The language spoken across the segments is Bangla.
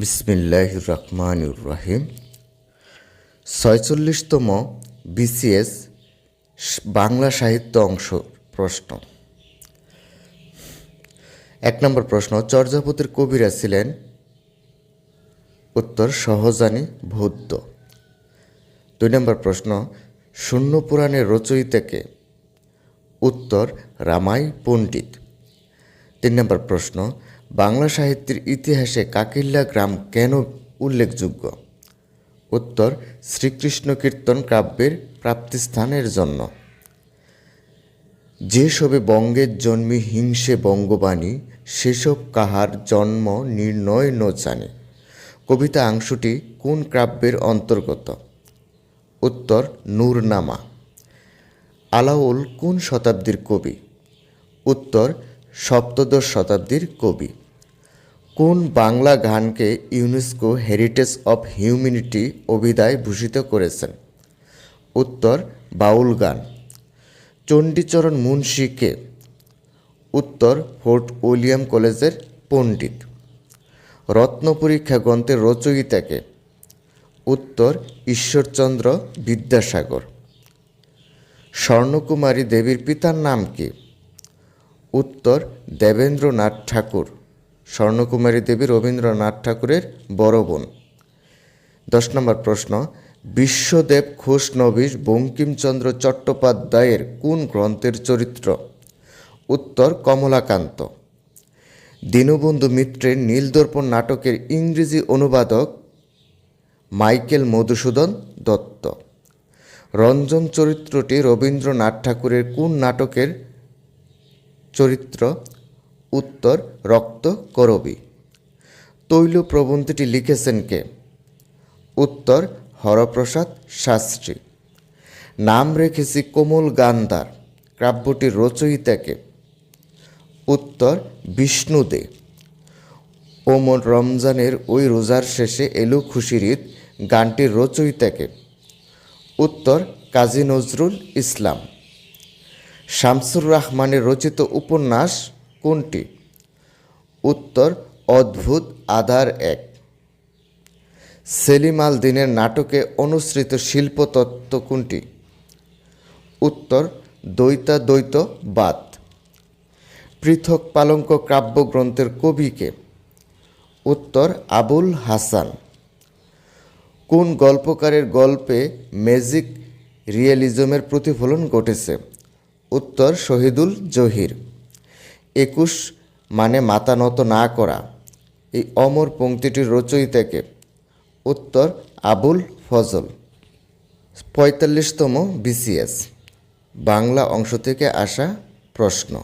বিসমিল্লাহ রহমানুর রহিম ছয়চল্লিশতম বিসিএস বাংলা সাহিত্য অংশ প্রশ্ন। এক নম্বর প্রশ্ন, চর্যাপতির কবিরা ছিলেন? উত্তর, সহজানী ভৌদ্ধ দুই নম্বর প্রশ্ন, শূন্য পুরাণের রচয়িতাকে উত্তর, রামাই পণ্ডিত। তিন নম্বর প্রশ্ন বাংলা সাহিত্যের ইতিহাসে কাকিল্লা গ্রাম কেন উল্লেখযোগ্য? উত্তর, শ্রীকৃষ্ণ কীর্তন কাব্যের প্রাপ্তিস্থানের জন্য। যে সবে বঙ্গের জন্মে হিংসে বঙ্গবাণী, সেসব কাহার জন্ম নির্ণয় ন জানে। কবিতা অংশটি কোন কাব্যের অন্তর্গত? উত্তর, নূরনামা। আলাউল কোন শতাব্দীর কবি? উত্তর, সপ্তদশ শতাব্দীর কবি। কোন বাংলা গানকে ইউনেস্কো হেরিটেজ অফ হিউম্যানিটি অভিধায় ভূষিত করেছেন? উত্তর, বাউল গান। চণ্ডীচরণ মুন্সিকে উত্তর, ফোর্ট উইলিয়াম কলেজের পণ্ডিত। রত্ন পরীক্ষা গ্রন্থের রচয়িতাকে উত্তর, ঈশ্বরচন্দ্র বিদ্যাসাগর। স্বর্ণকুমারী দেবীর পিতার নাম কি? উত্তর, দেবেন্দ্রনাথ ঠাকুর। স্বর্ণকুমারী দেবী রবীন্দ্রনাথ ঠাকুরের বড় বোন। দশ নম্বর প্রশ্ন, বিশ্বদেব ঘোষ বঙ্কিমচন্দ্র চট্টোপাধ্যায়ের কোন গ্রন্থের চরিত্র? উত্তর, কমলাকান্ত। দীনবন্ধু মিত্রের নীলদর্পণ নাটকের ইংরেজি অনুবাদক মাইকেল মধুসূদন দত্ত। রঞ্জন চরিত্রটি রবীন্দ্রনাথ ঠাকুরের কোন নাটকের চরিত্র? উত্তর, রক্ত, করবী। তৈল প্রবন্ধটি লিখেছেন কে? উত্তর, হরপ্রসাদ শাস্ত্রী। নাম রেখেছি কোমল গান্ধার। কাব্যটির রচয়িতাকে উত্তর, বিষ্ণুদে। ওমর রমজানের ওই রোজার শেষে এলো খুশির ঈদ। গানটির রচয়িতাকে উত্তর, কাজী নজরুল ইসলাম। শামসুর রহমানের রচিত উপন্যাস কোনটি? উত্তর, অদ্ভুত আধার এক। সেলিম আল দিনের নাটকে অনুসৃত শিল্পতত্ত্ব কোনটি? উত্তর দ্বৈতা দ্বৈত বাদ। পৃথক পালঙ্ক কাব্যগ্রন্থের কবিকে উত্তর, আবুল হাসান। কোন গল্পকারের গল্পে ম্যাজিক রিয়েলিজমের প্রতিফলন ঘটেছে? উত্তর, শহীদুল জহির। একুশ মানে মাথা নত না করা। এই অমর পংক্তিটির রচয়িতাকে উত্তর, আবুল ফজল। পঁয়তাল্লিশতম বিসিএস বাংলা অংশ থেকে আসা প্রশ্ন।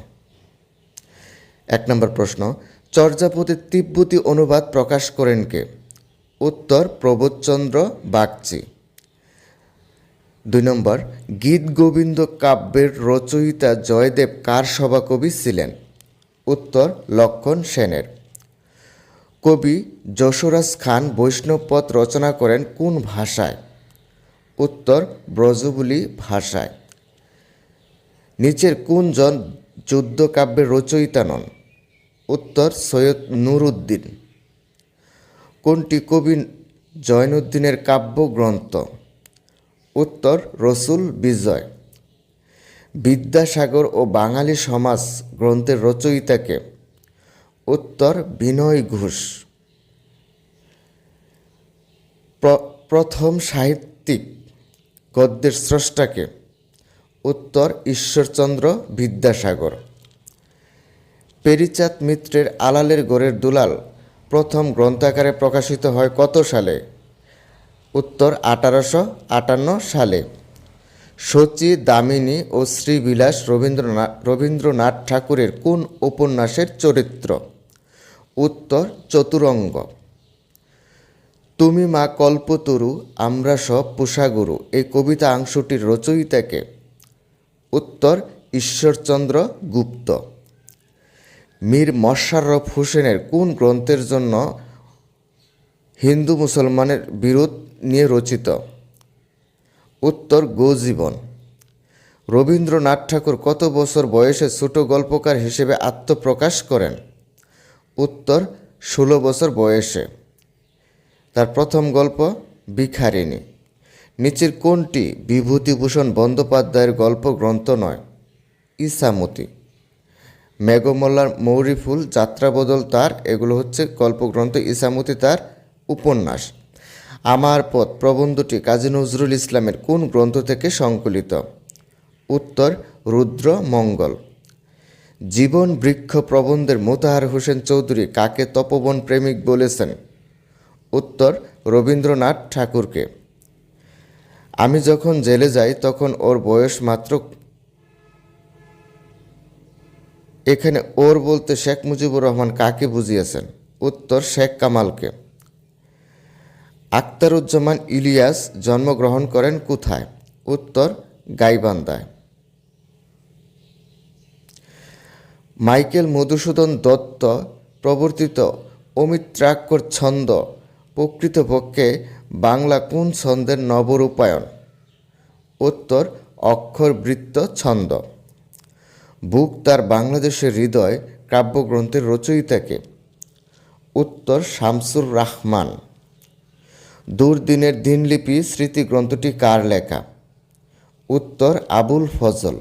এক নম্বর প্রশ্ন চর্যাপতির তিব্বতী অনুবাদ প্রকাশ করেন কে? উত্তর, প্রবোধচন্দ্র বাগচি। দুই নম্বর, গীত গোবিন্দ কাব্যের রচয়িতা জয়দেব কার সভাকবি ছিলেন? উত্তর লক্ষণ সেনের। কবি যশোরাজ খান বৈষ্ণবপথ রচনা করেন কোন ভাষায়? উত্তর ব্রজবুলি ভাষায়। নিচের কোনজন যুদ্ধকাব্যের রচয়িতা নন? উত্তর সৈয়দ নুরুদ্দিন। কোনটি কবি জয়নুদ্দিনের কাব্যগ্রন্থ? উত্তর রসুল বিজয়। বিদ্যাসাগর ও বাঙালি সমাজ গ্রন্থের রচয়িতাকে উত্তর বিনয় ঘোষ। প্রথম সাহিত্যিক গদ্যের স্রষ্টাকে উত্তর ঈশ্বরচন্দ্র বিদ্যাসাগর। পেরিচাঁদ মিত্রের আলালের গড়ের দুলাল প্রথম গ্রন্থাকারে প্রকাশিত হয় কত সালে? উত্তর আঠারোশো আটান্ন সালে। সচি দামিনী ও শ্রীবিলাস রবীন্দ্রনাথ রবীন্দ্রনাথ ঠাকুরের কোন উপন্যাসের চরিত্র? উত্তর, চতুরঙ্গ। তুমি মা কল্পতরু, আমরা সব পোষাগুরু, এই কবিতা অংশটির রচয়িতাকে। উত্তর, ঈশ্বরচন্দ্র গুপ্ত। মীর মশাররফ হোসেনের কোন গ্রন্থের জন্য হিন্দু মুসলমানের বিরোধ নিয়ে রচিত? উত্তর গোজীবন রবীন্দ্রনাথ ঠাকুর কত বছর বয়সে ছোট গল্পকার হিসেবে আত্মপ্রকাশ করেন? উত্তর, ষোলো বছর বয়সে। তার প্রথম গল্প, ভিখারিণী। নিচের কোনটি বিভূতিভূষণ বন্দ্যোপাধ্যায়ের গল্প গ্রন্থ নয়? ইসামতি। মেঘমল্লার মৌরিফুল যাত্রাবদল তার, এগুলো হচ্ছে গল্পগ্রন্থ ইসামতি তার উপন্যাস। আমার পথ প্রবন্ধটি কাজী নজরুল ইসলামের কোন গ্রন্থ থেকে সংকলিত? উত্তর, রুদ্র মঙ্গল। জীবন বৃক্ষ প্রবন্ধের মোতাহার হোসেন চৌধুরী কাকে তপবন প্রেমিক বলেছেন? উত্তর, রবীন্দ্রনাথ ঠাকুরকে। আমি যখন জেলে যাই তখন ওর বয়স মাত্র এখানে ওর বলতে শেখ মুজিবুর রহমান কাকে বুঝিয়েছেন? উত্তর, শেখ কামালকে। আখতারুজ্জামান ইলিয়াস জন্মগ্রহণ করেন কোথায়? উত্তর গাইবান্ধায়। মাইকেল মধুসূদন দত্ত প্রবর্তিত অমিত্রাক্ষর ছন্দ প্রকৃতপক্ষে বাংলা কোন ছন্দের নবরূপায়ণ? উত্তর অক্ষরবৃত্ত ছন্দ। বুক তার বাংলাদেশের হৃদয় কাব্যগ্রন্থের রচয়িতাকে। উত্তর শামসুর রাহমান। দুর্দিনের দিনলিপি স্মৃতিগ্রন্থটি কার লেখা? উত্তর আবুল ফজল।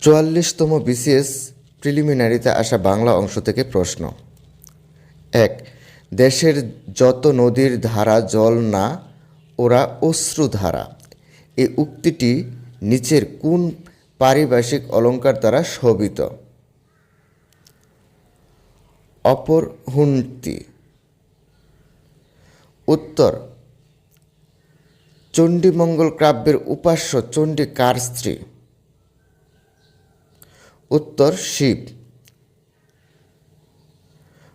চুয়াল্লিশতম বিসিএস প্রিলিমিনারিতে আসা বাংলা অংশ থেকে প্রশ্ন। এক, দেশের যত নদীর ধারা, জল না, ওরা অশ্রুধারা এই উক্তিটি নিচের কোন পারিভাষিক অলঙ্কার দ্বারা শোভিত? অপরহুন্তি উত্তর। চণ্ডীমঙ্গল কাব্যের উপাস্য চণ্ডী কার স্ত্রী? উত্তর, শিব।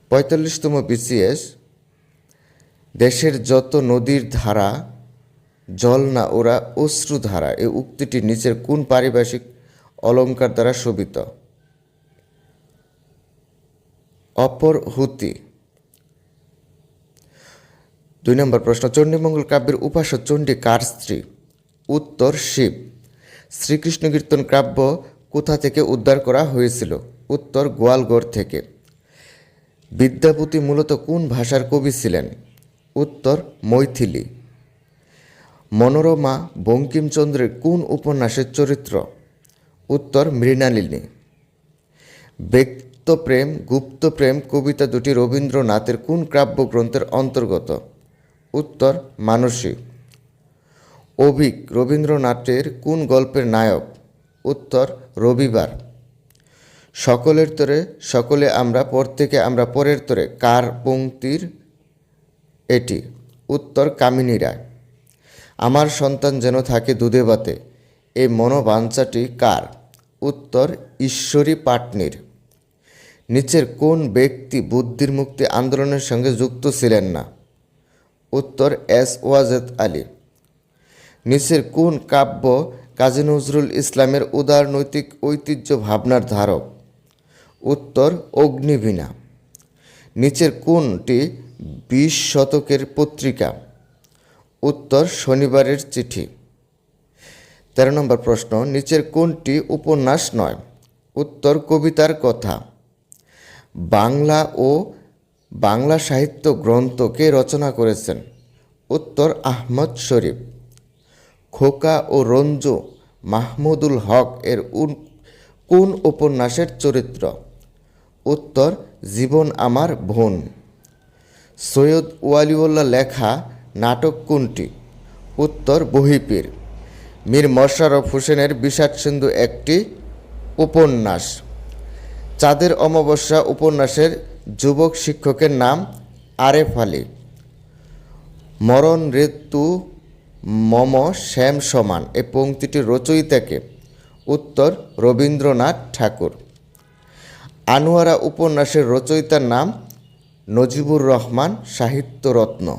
পঁয়তাল্লিশতম বিসিএস দেশের যত নদীর ধারা, জল না ওরা অশ্রুধারা এই উক্তিটি নিচের কোন পারিভাষিক অলঙ্কার দ্বারা শোভিত? অপর হুতি। দুই নম্বর প্রশ্ন, চণ্ডীমঙ্গল কাব্যের উপাস্য চণ্ডী কার স্ত্রী? উত্তর, শিব। শ্রীকৃষ্ণ কীর্তন কাব্য কোথা থেকে উদ্ধার করা হয়েছিল? উত্তর, গোয়ালগড় থেকে। বিদ্যাপতি মূলত কোন ভাষার কবি ছিলেন? উত্তর, মৈথিলি। মনোরমা বঙ্কিমচন্দ্রের কোন উপন্যাসের চরিত্র? উত্তর, মৃণালিনী। ব্যক্তপ্রেম, গুপ্তপ্রেম কবিতা দুটি রবীন্দ্রনাথের কোন কাব্যগ্রন্থের অন্তর্গত? উত্তর মানসী। অভিক রবীন্দ্রনাথের কোন গল্পের নায়ক? উত্তর রবিবার। সকলের তরে সকলে আমরা, পর থেকে আমরা, পরের তরে কার পঙ্ক্তির এটি? উত্তর কামিনী রায়। আমার সন্তান যেন থাকে দুধে বাতে এই মনোবাঞ্ছাটি কার? উত্তর ঈশ্বরী পাটনির। নিচের কোন ব্যক্তি বুদ্ধির মুক্তি আন্দোলনের সঙ্গে যুক্ত ছিলেন না? উত্তর এস ওয়াজেদ আলী। নিচের কোন কাব্য কাজী নজরুল ইসলামের উদার নৈতিক ঐতিহ্য ভাবনার ধারক? উত্তর, অগ্নিবীণা। নিচের কোনটি বিশ শতকের পত্রিকা? উত্তর, শনিবারের চিঠি। তেরো নম্বর প্রশ্ন, নিচের কোনটি উপন্যাস নয়? উত্তর, কবিতার কথা। বাংলা ও বাংলা সাহিত্য গ্রন্থ কে রচনা করেছেন উত্তর আহমদ শরীফ। খোকা ও রঞ্জু মাহমুদুল হক এর কোন উপন্যাসের চরিত্র? উত্তর, জীবন আমার বোন। সৈয়দ ওয়ালিউল্লাহ লেখা নাটক কোনটি? উত্তর, বহিপীর। মীর মশারফ হোসেনের বিষাদ সিন্ধু একটি উপন্যাস। চাঁদের অমাবস্যা উপন্যাসের যুবক শিক্ষকের নাম আরেফ আলী। মরণ ঋতু মম শ্যাম সমান। এ পংক্তিটির রচয়িতাকে উত্তর, রবীন্দ্রনাথ ঠাকুর। আনোয়ারা উপন্যাসের রচয়িতার নাম নজিবুর রহমান সাহিত্যরত্ন।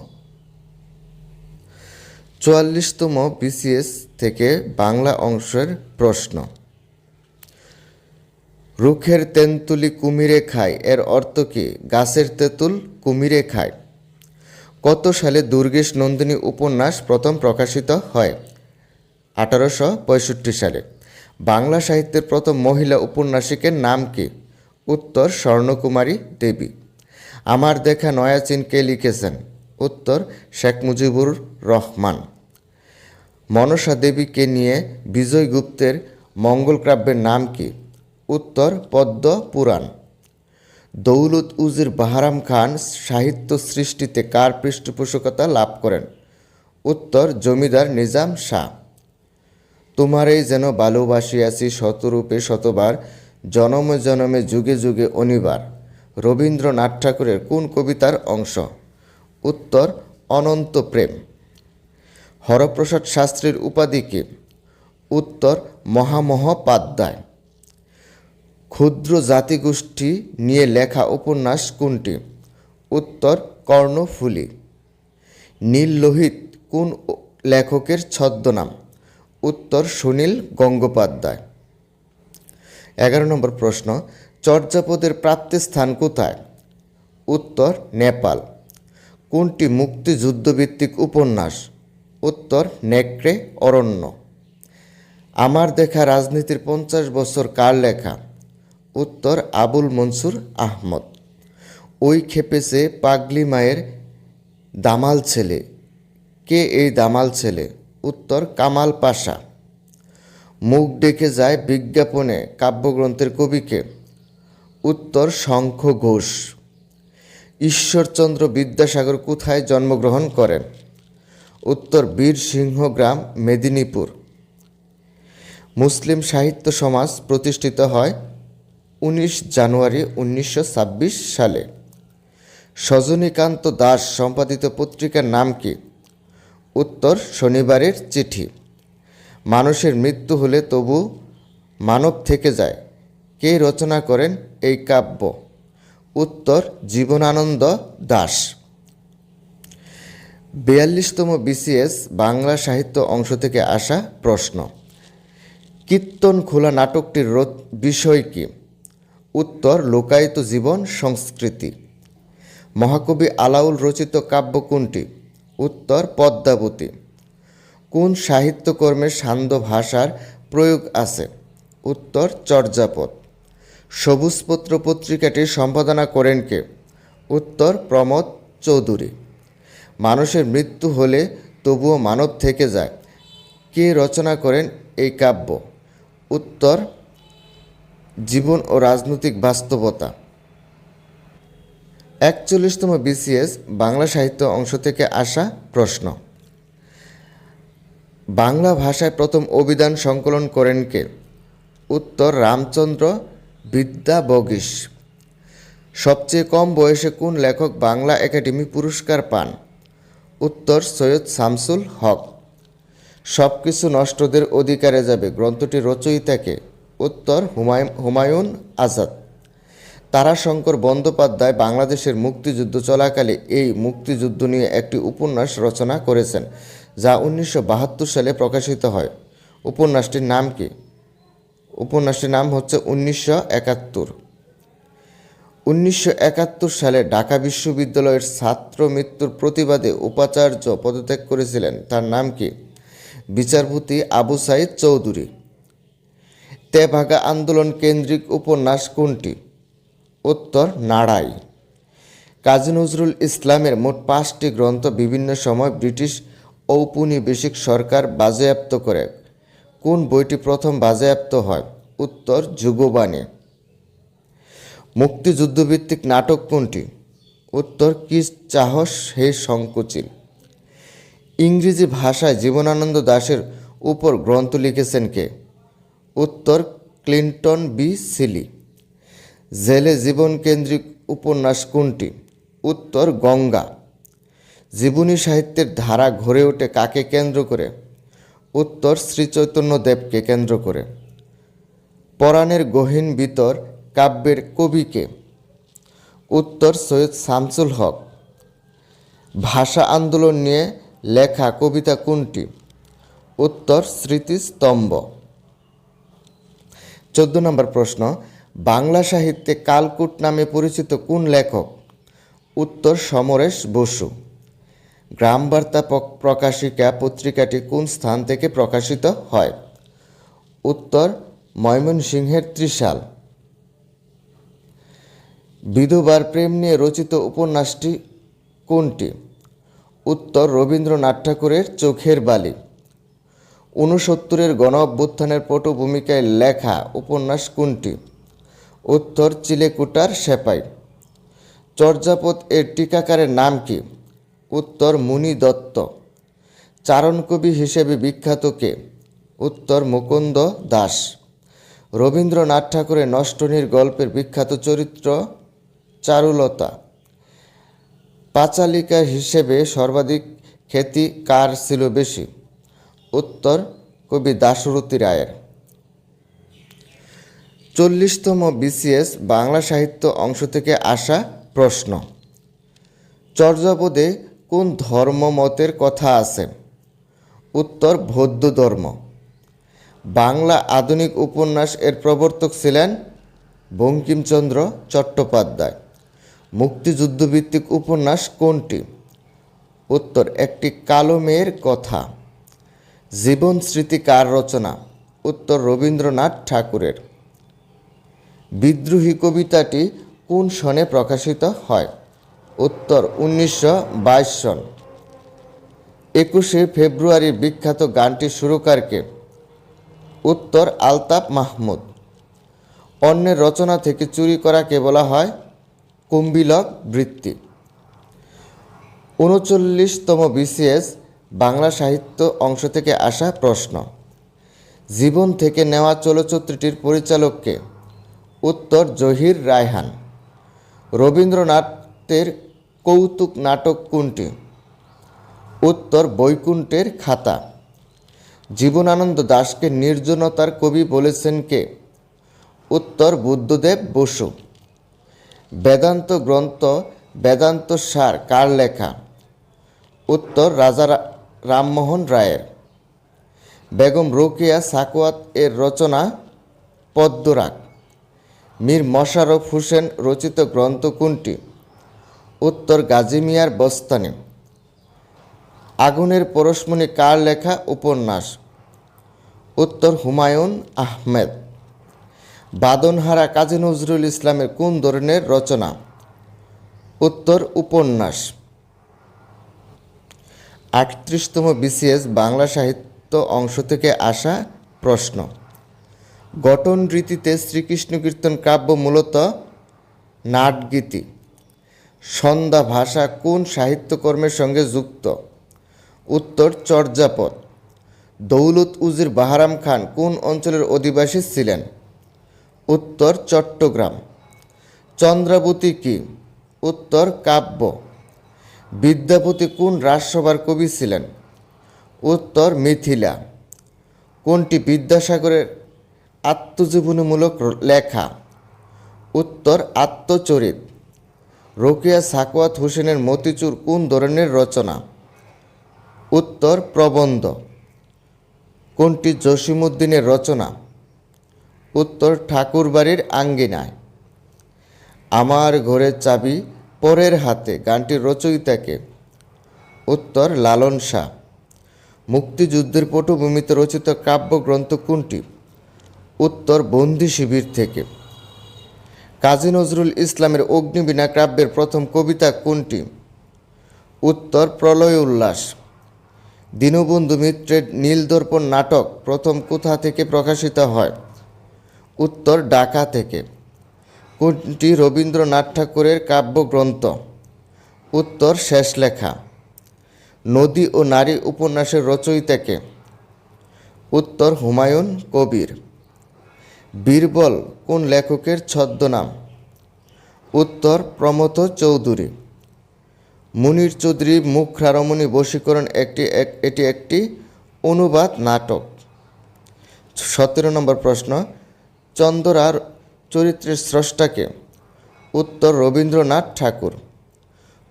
চুয়াল্লিশতম বিসিএস থেকে বাংলা অংশের প্রশ্ন। রুখের তেন্তুলি কুমিরে খায়, এর অর্থ কি? গাছের তেঁতুল কুমিরে খায়। কত সালে দুর্গেশ নন্দিনী উপন্যাস প্রথম প্রকাশিত হয়? আঠারোশো পঁয়ষট্টি সালে। বাংলা সাহিত্যের প্রথম মহিলা উপন্যাসিকের নাম কি? উত্তর, স্বর্ণকুমারী দেবী। আমার দেখা নয়াচিন কে লিখেছেন? উত্তর, শেখ মুজিবুর রহমান। মনসা দেবীকে নিয়ে বিজয় গুপ্তের মঙ্গল নাম কি? উত্তর পদ্ম পুরাণ। দৌলত উজির বাহারাম খান সাহিত্য সৃষ্টিতে কার পৃষ্ঠপোষকতা লাভ করেন? উত্তর, জমিদার নিজাম শাহ। তোমারই যেন ভালোবাসিয়াছি শতরূপে শতবার, জনমে জনমে যুগে যুগে অনিবার। রবীন্দ্রনাথ ঠাকুরের কোন কবিতার অংশ? উত্তর, অনন্ত প্রেম। হরপ্রসাদ শাস্ত্রীর উপাধি কি? উত্তর, মহামহোপাধ্যায়। ক্ষুদ্র জাতিগোষ্ঠী নিয়ে লেখা উপন্যাস কোনটি? উত্তর, কর্ণফুলী। নীল লোহিত কোন লেখকের ছদ্মনাম? উত্তর, সুনীল গঙ্গোপাধ্যায়। এগারো নম্বর প্রশ্ন, চর্যাপদের প্রাপ্তিস্থান কোথায়? উত্তর, নেপাল। কোনটি মুক্তিযুদ্ধভিত্তিক উপন্যাস? উত্তর, নেকড়ে, অরণ্য। আমার দেখা রাজনীতির পঞ্চাশ বছর কার লেখা? উত্তর আবুল মনসুর আহমদ। ওই খেপেছে পাগলি মায়ের দামাল ছেলে। কে এই দামাল ছেলে? উত্তর কামাল পাশা। মুখ ডেকে যায় বিজ্ঞাপনে কাব্যগ্রন্থের কবিকে। উত্তর শঙ্খ ঘোষ। ঈশ্বরচন্দ্র বিদ্যাসাগর কোথায় জন্মগ্রহণ করেন? উত্তর বীর সিংহ গ্রাম, মেদিনীপুর। মুসলিম সাহিত্য সমাজ প্রতিষ্ঠিত হয় উনিশ জানুয়ারি উনিশশো ছাব্বিশ সালে। সজনীকান্ত দাস সম্পাদিত পত্রিকার নাম কি? উত্তর, শনিবারের চিঠি। মানুষের মৃত্যু হলে তবু মানব থেকে যায়। কে রচনা করেন এই কাব্য? উত্তর, জীবনানন্দ দাস। বিয়াল্লিশতম বিসিএস বাংলা সাহিত্য অংশ থেকে আসা প্রশ্ন, কীর্তন খোলা নাটকটির বিষয় কি? উত্তর লোকায়িত জীবন সংস্কৃতি। মহাকবি আলাউল রচিত কাব্য কোনটি? উত্তর পদ্মাবতী। কোন সাহিত্যকর্মে সান্ধ্য ভাষার প্রয়োগ আছে? উত্তর চর্যাপদ। সবুজপত্র পত্রিকাটি সম্পাদনা করেন কে? উত্তর প্রমোদ চৌধুরী। মানুষের মৃত্যু হলে তবুও মানব থেকে যায়। কে রচনা করেন এই কাব্য? উত্তর জীবন ও রাজনৈতিক বাস্তবতা। একচল্লিশতম বিসিএস বাংলা সাহিত্য অংশ থেকে আসা প্রশ্ন। বাংলা ভাষায় প্রথম অভিধান সংকলন করেন কে? উত্তর, রামচন্দ্র বিদ্যা বগিস সবচেয়ে কম বয়সে কোন লেখক বাংলা একাডেমি পুরস্কার পান? উত্তর, সৈয়দ শামসুল হক। সব কিছু নষ্টদের অধিকারে যাবে। গ্রন্থটি রচয়িতাকে উত্তর হুমায়ুন হুমায়ুন আজাদ। তারাশঙ্কর বন্দ্যোপাধ্যায় বাংলাদেশের মুক্তিযুদ্ধ চলাকালে এই মুক্তিযুদ্ধ নিয়ে একটি উপন্যাস রচনা করেছেন, যা উনিশশো বাহাত্তর সালে প্রকাশিত হয়। উপন্যাসটির নাম কি? উপন্যাসটির নাম হচ্ছে উনিশশো একাত্তর। উনিশশো একাত্তর সালে ঢাকা বিশ্ববিদ্যালয়ের ছাত্র মৃত্যুর প্রতিবাদে উপাচার্য পদত্যাগ করেছিলেন। তার নাম কি? বিচারপতি আবু সাইদ চৌধুরী। তেভাগা আন্দোলন কেন্দ্রিক উপন্যাস কোনটি? উত্তর নাড়াই কাজী নজরুল ইসলামের মোট পাঁচটি গ্রন্থ বিভিন্ন সময় ব্রিটিশ ঔপনিবেশিক সরকার বাজেয়াপ্ত করে। কোন বইটি প্রথম বাজেয়াপ্ত হয়? উত্তর, যুগবাণী। মুক্তিযুদ্ধভিত্তিক নাটক কোনটি? উত্তর কি চাহস হে সংকুচিল ইংরেজি ভাষায় জীবনানন্দ দাশের উপর গ্রন্থ লিখেছেন কে? উত্তর ক্লিন্টন বি সিলি। জেলে জীবনকেন্দ্রিক উপন্যাস কোনটি? উত্তর গঙ্গা। জীবনী সাহিত্যের ধারা ঘরে ওঠে কাকে কেন্দ্র করে? উত্তর শ্রীচৈতন্যদেবকে কেন্দ্র করে। পরাণের গহীন ভিতর কাব্যের কবিকে উত্তর সৈয়দ শামসুল হক। ভাষা আন্দোলন নিয়ে লেখা কবিতা কোনটি? উত্তর স্মৃতিস্তম্ভ। চোদ্দ নম্বর প্রশ্ন, বাংলা সাহিত্যে কালকুট নামে পরিচিত কোন লেখক? উত্তর, সমরেশ বসু। গ্রামবার্তা প্রকাশিকা পত্রিকাটি কোন স্থান থেকে প্রকাশিত হয়? উত্তর, ময়মনসিংহের ত্রিশাল। বিধবার প্রেম নিয়ে রচিত উপন্যাসটি কোনটি? উত্তর, রবীন্দ্রনাথ ঠাকুরের চোখের বালি। ঊনসত্তরের গণ অভ্যুত্থানের পটভূমিকায় লেখা উপন্যাস কোনটি? উত্তর, চিলেকুটার সেপাই। চর্যাপদ এর টিকাকারের নাম কি? উত্তর, মুনি দত্ত। চারণকবি হিসেবে বিখ্যাত কে? উত্তর, মুকুন্দ দাস। রবীন্দ্রনাথ ঠাকুরের নষ্টনীর গল্পের বিখ্যাত চরিত্র চারুলতা। পাঁচালিকা হিসেবে সর্বাধিক খ্যাতি কার ছিল বেশি? উত্তর কবি দাশরথী রায়ের। চল্লিশতম বিসিএস বাংলা সাহিত্য অংশ থেকে আসা প্রশ্ন, চর্যাপদে কোন ধর্মমতের কথা আছে? উত্তর, বৌদ্ধ ধর্ম। বাংলা আধুনিক উপন্যাস এর প্রবর্তক ছিলেন বঙ্কিমচন্দ্র চট্টোপাধ্যায়। মুক্তিযুদ্ধভিত্তিক উপন্যাস কোনটি? উত্তর, একটি কালো মেয়ের কথা। জীবন স্মৃতি কার রচনা? উত্তর রবীন্দ্রনাথ ঠাকুরের। বিদ্রোহী কবিতাটি কোন সনে প্রকাশিত হয়? উত্তর উনিশশো বাইশ সন। একুশে ফেব্রুয়ারির বিখ্যাত গানটি সুরকারকে উত্তর আলতাফ মাহমুদ। অন্যের রচনা থেকে চুরি করাকে বলা হয়? কুম্বিলক বৃত্তি। উনচল্লিশতম বিসিএস বাংলা সাহিত্য অংশ থেকে আসা প্রশ্ন। জীবন থেকে নেওয়া চলচ্চিত্রটির পরিচালককে উত্তর জহির রায়হান। রবীন্দ্রনাথের কৌতুক নাটক কোনটি? উত্তর বৈকুণ্ঠের খাতা। জীবনানন্দ দাশকে নির্জনতার কবি বলেছেন কে? উত্তর বুদ্ধদেব বসু। বেদান্ত গ্রন্থ বেদান্ত সার কার লেখা? উত্তর রাজা রামমোহন রায়ের। বেগম রোকেয়া সাকোয়াত এর রচনা পদ্মরাগ। মীর মশারফ হোসেন রচিত গ্রন্থ কোনটি? উত্তর গাজীমিয়ার বস্তানি। আগুনের পরশমণি কার লেখা উপন্যাস? উত্তর হুমায়ুন আহমেদ। বাদনহারা কাজী নজরুল ইসলামের কোন ধরনের রচনা? উত্তর উপন্যাস। আটত্রিশতম বিসিএস বাংলা সাহিত্য অংশ থেকে আসা প্রশ্ন। গঠন রীতিতে শ্রীকৃষ্ণ কীর্তন কাব্য মূলত নাটগীতি। সন্ধ্যা ভাষা কোন সাহিত্যকর্মের সঙ্গে যুক্ত? উত্তর, চর্যাপদ। দৌলত উজির বাহারাম খান কোন অঞ্চলের অধিবাসী ছিলেন? উত্তর, চট্টগ্রাম। চন্দ্রাবতী কি? উত্তর, কাব্য। বিদ্যাপতি কোন রাজসভার কবি ছিলেন? উত্তর, মিথিলা। কোনটি বিদ্যাসাগরের আত্মজীবনীমূলক লেখা? উত্তর, আত্মচরিত। রোকেয়া সাকওয়াত হোসেনের মতিচুর কোন ধরনের রচনা? উত্তর, প্রবন্ধ। কোনটি জসিমুদ্দিনের রচনা? উত্তর, ঠাকুরবাড়ির আঙ্গিনায়। আমার ঘরের চাবি পরের হাতে গানটির রচয়িতাকে উত্তর লালন শাহ। মুক্তিযুদ্ধের পটভূমিতে রচিত কাব্যগ্রন্থ কোনটি? উত্তর বন্দি শিবির থেকে। কাজী নজরুল ইসলামের অগ্নিবীণা কাব্যের প্রথম কবিতা কোনটি? উত্তর প্রলয় উল্লাস। দীনবন্ধু মিত্রের নীলদর্পণ নাটক প্রথম কোথা থেকে প্রকাশিত হয়? উত্তর ঢাকা থেকে। কোনটি রবীন্দ্রনাথ ঠাকুরের কাব্যগ্রন্থ। উত্তর শেষ লেখা। নদী ও নারী উপন্যাসের রচয়িতাকে। উত্তর হুমায়ুন কবির। বীরবল কোন লেখকের ছদ্মনাম? উত্তর প্রমথ চৌধুরী। মুনির চৌধুরী মুখরারমণী বশীকরণ একটি এক- এটি একটি অনুবাদ নাটক। সতেরো নম্বর প্রশ্ন, চন্দরার চরিত্রের স্রষ্টাকে উত্তর রবীন্দ্রনাথ ঠাকুর।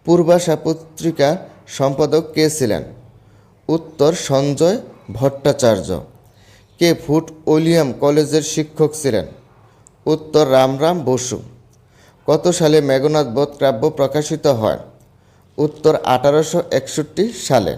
পূর্বাশা পত্রিকা সম্পাদক কে ছিলেন? উত্তর সঞ্জয় ভট্টাচার্য। কে ফুট উইলিয়াম কলেজের শিক্ষক ছিলেন? উত্তর রামরাম বসু। কত সালে মেঘনাথ বধ কাব্য প্রকাশিত হয়? উত্তর আঠারোশো একষট্টি সালে।